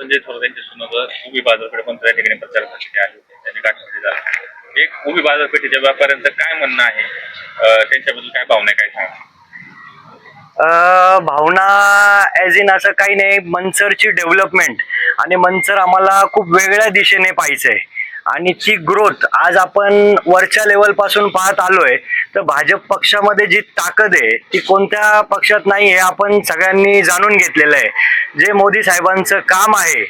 संजय थोरात यांच्या सुनावर उभी बाजारपेठ पण त्या ठिकाणी प्रचार झालेले आहे त्यांनी गाठीमध्ये झाला. एक उभी बाजारपेठेच्या व्यापाऱ्यांचं काय म्हणणं आहे? त्यांच्याबद्दल काय भावना काय सांगा? भावना ॲज इन असं काही नाही. मनसरची डेव्हलपमेंट आणि मनसर आम्हाला खूप वेगळ्या दिशेने पाहिजे आणि ती ग्रोथ आज आपण वरच्या लेवलपासून पाहत आलोय तर भाजप पक्षामध्ये जी ताकद आहे ती कोणत्या पक्षात नाही हे आपण सगळ्यांनी जाणून घेतलेलं आहे. जे मोदी साहेबांचं काम आहे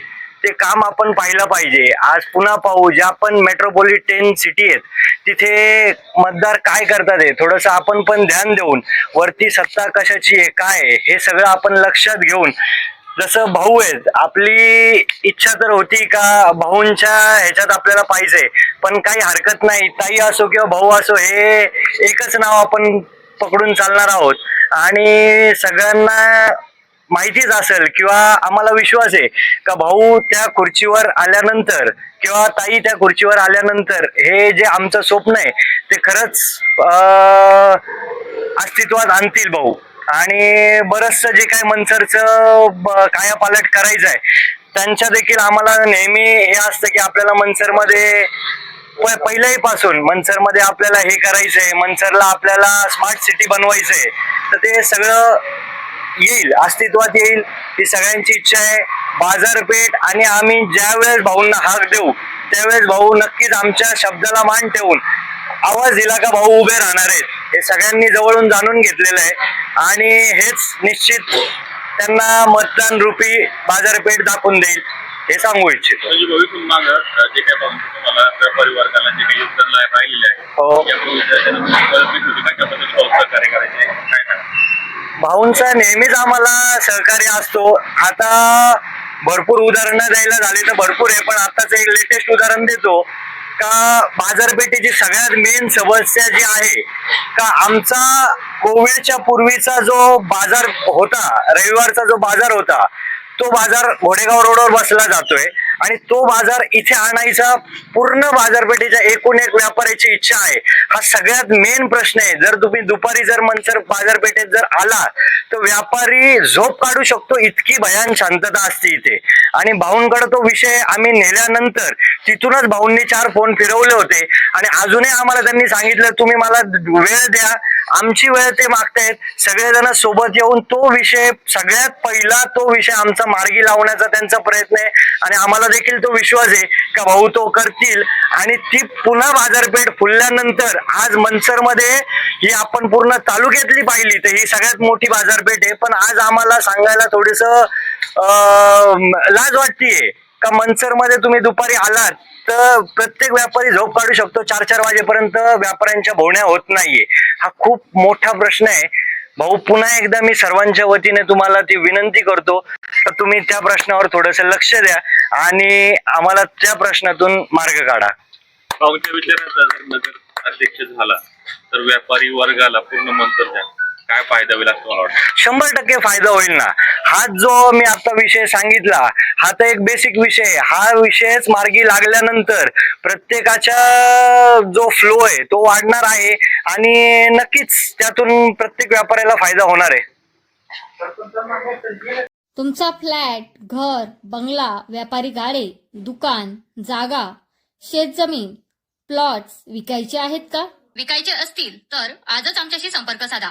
ते काम आपण पाहिलं पाहिजे. आज पुन्हा पाहू ज्या पण मेट्रोपॉलिटन सिटी आहेत तिथे मतदार काय करतात हे थोडंसं आपण पण ध्यान देऊन वरती सत्ता कशाची आहे काय आहे हे सगळं आपण लक्षात घेऊन जसं भाऊ आहेत आपली इच्छा तर होती का भाऊंच्या ह्याच्यात आपल्याला पाहिजे पण काही हरकत नाही. ताई असो किंवा भाऊ असो हे एकच नाव आपण पकडून चालणार आहोत. आणि सगळ्यांना माहितीच असेल किंवा आम्हाला विश्वास आहे का भाऊ त्या खुर्चीवर आल्यानंतर किंवा ताई त्या खुर्चीवर आल्यानंतर हे जे आमचं स्वप्न आहे ते खरंच अस्तित्वात आणतील भाऊ. आणि बरचसं जे काही मनसरचं कायापालट करायचं आहे त्यांच्या देखील आम्हाला नेहमी हे असतं की आपल्याला मनसरमध्ये पहिल्याही पासून मनसरमध्ये आपल्याला हे करायचंय मनसरला आपल्याला स्मार्ट सिटी बनवायचंय तर ते सगळं येईल अस्तित्वात येईल ही सगळ्यांची इच्छा आहे. बाजारपेठ आणि आम्ही ज्या वेळेस भाऊंना हाक देऊ त्यावेळेस भाऊ नक्कीच आमच्या शब्दाला मान ठेवून आवाज दिला का भाऊ उभे राहणार आहेत. हे सगळ्यांनी जवळून जाणून घेतलेलं आहे. आणि हेच निश्चित त्यांना मतदान रूपी बाजारपेठ दाखवून देईल हे सांगू इच्छितो. भविष्य माग जे काय पाहून तुम्हाला व्यापारी वर्गाला जे काही योगदान ला- राहिलेले आहे हो. करायचे काय भाऊंचा नेहमीच आम्हाला सहकार्य असतो. आता भरपूर उदाहरणं द्यायला झाली तर भरपूर आहे पण आताच एक लेटेस्ट उदाहरण देतो. का बाजारपेठेची सगळ्यात मेन समस्या जी आहे का आमचा कोविडच्या पूर्वीचा जो बाजार होता रविवारचा जो बाजार होता तो बाजार घोडेगाव रोडवर बसला जातोय. आणि तो बाजार इथे आणायचा पूर्ण बाजारपेठेच्या एकूण एक व्यापाऱ्याची इच्छा आहे. हा सगळ्यात मेन प्रश्न आहे. जर तुम्ही दुपारी जर मनसर बाजारपेठेत जर आला तर व्यापारी झोप काढू शकतो इतकी भयान शांतता असते इथे. आणि भाऊंकडे तो विषय आम्ही नेल्यानंतर तिथूनच भाऊंनी चार फोन फिरवले होते. आणि अजूनही आम्हाला त्यांनी सांगितलं तुम्ही मला वेळ द्या आमची वेळ ते मागतायत. सगळेजण सोबत येऊन तो विषय सगळ्यात पहिला तो विषय आमचा मार्गी लावण्याचा त्यांचा प्रयत्न आहे. आणि आम्हाला देखील तो विश्वास आहे का भाऊ तो करतील. आणि ती पुन्हा बाजारपेठ फुलल्यानंतर आज मनसरमध्ये ही आपण पूर्ण तालुक्यातली पाहिली तर ही सगळ्यात मोठी बाजारपेठ आहे. पण आज आम्हाला सांगायला थोडस लाज वाटतीये. का मनसरमध्ये तुम्ही दुपारी आलात तर प्रत्येक व्यापारी झोप काढू शकतो. चार चार वाजेपर्यंत व्यापाऱ्यांच्या भोवण्या होत नाहीये. हा खूप मोठा प्रश्न आहे. भाऊ पुन्हा एकदा मी सर्वांच्या वतीने तुम्हाला ती विनंती करतो. तर तुम्ही त्या प्रश्नावर थोडस लक्ष द्या आणि आम्हाला त्या प्रश्नातून मार्ग काढा. भाऊंच्या नगर अध्यक्ष झाला तर व्यापारी वर्गाला पूर्ण मंतरच्या काय फायदा होईल असं मला वाटतं. शंभर टक्के फायदा होईल ना. हा जो मी आता विषय सांगितला हा तर एक बेसिक विषय आहे. हा विषयच मार्गी लागल्यानंतर प्रत्येकाच्या जो फ्लो आहे तो वाढणार आहे आणि नक्कीच त्यातून प्रत्येक व्यापाऱ्याला फायदा होणार आहे. तुमचा फ्लॅट घर बंगला व्यापारी गाडे दुकान जागा शेतजमीन प्लॉट्स विकायचे आहेत का? विकायचे असतील तर आजच आमच्याशी संपर्क साधा.